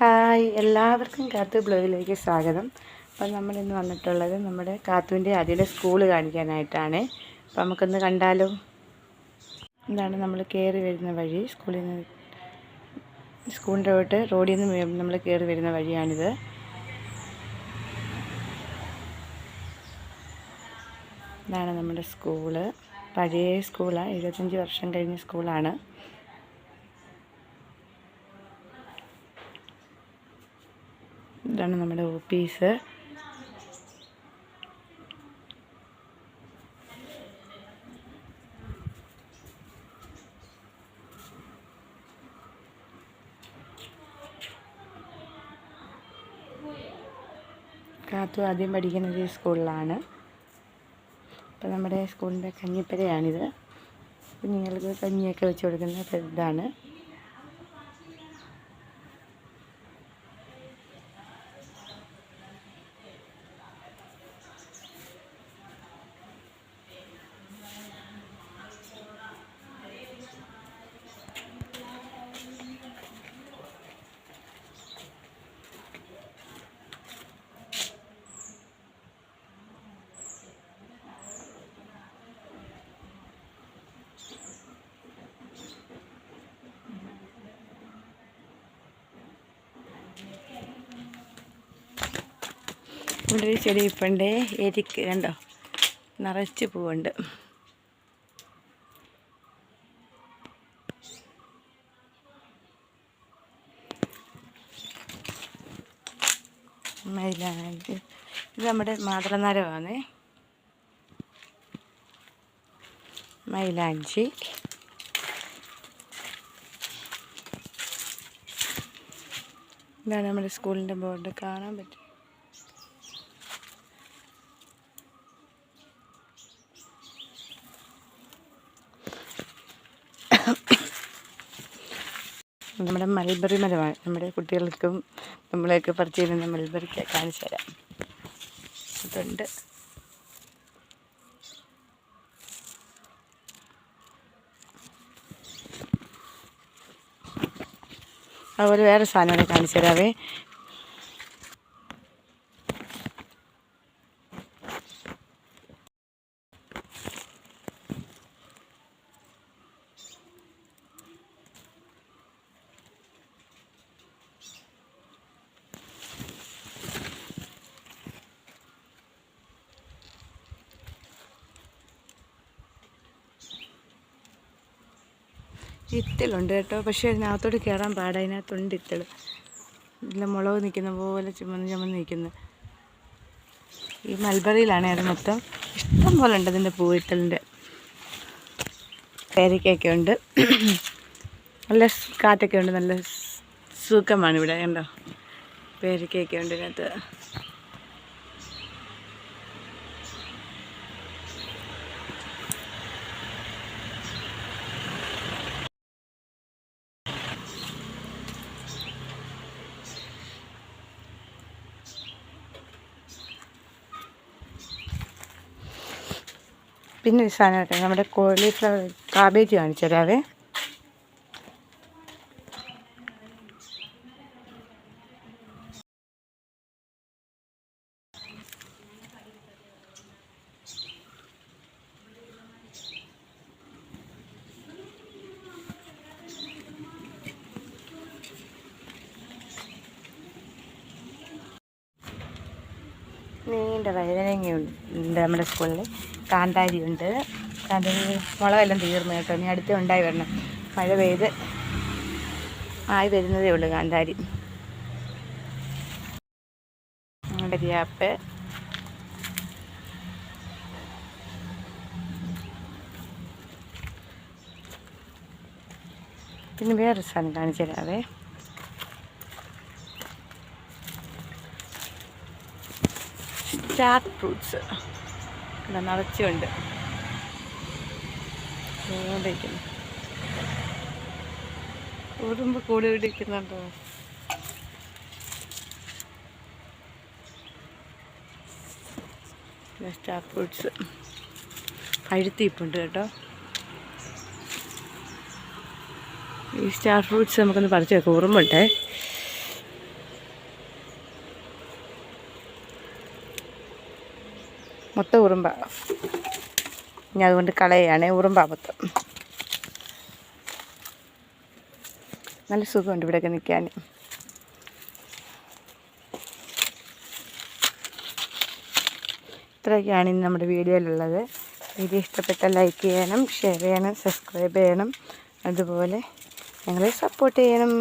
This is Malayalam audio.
ഹായ് എല്ലാവർക്കും കാത്തു ബ്ലോഗിലേക്ക് സ്വാഗതം. അപ്പം നമ്മളിന്ന് വന്നിട്ടുള്ളത് നമ്മുടെ കാത്തുവിന്റെ അതിലെ സ്കൂൾ കാണിക്കാനായിട്ടാണ്. അപ്പം നമുക്കൊന്ന് കണ്ടാലോ? എന്താണ് നമ്മൾ കയറി വരുന്ന വഴി. സ്കൂളിൽ നിന്ന് സ്കൂളിന്റെ തൊട്ട് റോഡിൽ നിന്ന് നമ്മൾ കയറി വരുന്ന വഴിയാണിത്. ഇതാണ് നമ്മുടെ സ്കൂൾ. പഴയ സ്കൂളാണ് എഴുപത്തഞ്ച് വർഷം കഴിഞ്ഞ സ്കൂളാണ്. ഇതാണ് നമ്മുടെ ഓഫീസ്. കാത്തു ആദ്യം പഠിക്കുന്നത് ഈ സ്കൂളിലാണ്. അപ്പം നമ്മുടെ സ്കൂളിന്റെ കഞ്ഞിപ്പരയാണിത്. കുഞ്ഞുങ്ങൾക്ക് കഞ്ഞിയൊക്കെ വെച്ച് കൊടുക്കുന്ന ഇതാണ്. ഇവിടെ ഒരു ചെടി ഇപ്പണ്ടേ. എരിക്ക് കണ്ടോ? നിറച്ച് പൂവുണ്ട്. ഇത് നമ്മുടെ മാതളനരമാണ് മൈലാഞ്ചി. ഇതാണ് നമ്മുടെ സ്കൂളിന്റെ ബോർഡ്. കാണാൻ പറ്റും. നമ്മുടെ മൽബറി മരമാണ്. നമ്മുടെ കുട്ടികൾക്കും നമ്മളെയൊക്കെ പറിച്ചു തരുന്ന മൽബറിക്ക് കാണിച്ചു തരാം. അതുണ്ട് അതുപോലെ വേറെ സാധനങ്ങളെ കാണിച്ചു തരാവേ. ഇത്തലുണ്ട് കേട്ടോ. പക്ഷേ അതിനകത്തോട്ട് കയറാൻ പാടാ. അതിനകത്തുണ്ട് ഇത്തൾ ഇല്ല മുളക് നിൽക്കുന്ന പോലെ ചുമന്ന് ചുമന്ന് നിൽക്കുന്നത് ഈ മൽബറിയിലാണ് അത് മൊത്തം. ഇഷ്ടം പോലെ ഉണ്ട് അതിന്റെ പൂവിത്തലിന്റെ പേരയ്ക്കൊക്കെ ഉണ്ട്. നല്ല കാറ്റൊക്കെ ഉണ്ട്. നല്ല സുഖമാണ് ഇവിടെ കണ്ടോ? പേരയ്ക്കൊക്കെ ഉണ്ട് ഇതിനകത്ത്. പിന്നെ ഒരു സാധനം നമ്മുടെ കോളിഫ്ലവർ കാബേജ് കാണിച്ചു തരാവേ നീണ്ട വഴുതനങ്ങയുണ്ട് ഉണ്ട് നമ്മുടെ സ്കൂളിൽ കാന്താരിയുണ്ട് കാന്താരി മുളകെല്ലാം തീർന്നു കേട്ടോ. ഇനി അടുത്ത ഉണ്ടായി വരണം. മഴ പെയ്ത് ആയി വരുന്നതേ ഉള്ളൂ കാന്താരി. ഗ്യാപ്പ് പിന്നെ വേറൊരു സാധനം കാണിച്ചു തരാവേ സ്റ്റാർ ഫ്രൂട്ട്സ് ഇവിടെ നിറച്ചുണ്ട്. ഇരിക്കുന്നു ഉറുമ്പ് കൂടി ഇടിക്കുന്നുണ്ടോ സ്റ്റാർ ഫ്രൂട്ട്സ് പഴുത്തിപ്പുണ്ട് കേട്ടോ. ഈ സ്റ്റാർ ഫ്രൂട്ട്സ് നമുക്കൊന്ന് പറിച്ചു വെക്കാം. ഉറുമ്പുണ്ടേ. മൊത്തം ഉറുമ്പ. ഇനി അതുകൊണ്ട് കളയാണ് ഉറുമ്പ മൊത്തം നല്ല സുഖമുണ്ട് ഇവിടെയൊക്കെ നിൽക്കാൻ. ഇത്രയൊക്കെയാണ് ഇന്ന് നമ്മുടെ വീഡിയോയിലുള്ളത്. വീഡിയോ ഇഷ്ടപ്പെട്ടാൽ ലൈക്ക് ചെയ്യണം ഷെയർ ചെയ്യണം സബ്സ്ക്രൈബ് ചെയ്യണം. അതുപോലെ ഞങ്ങളെ സപ്പോർട്ട് ചെയ്യണം.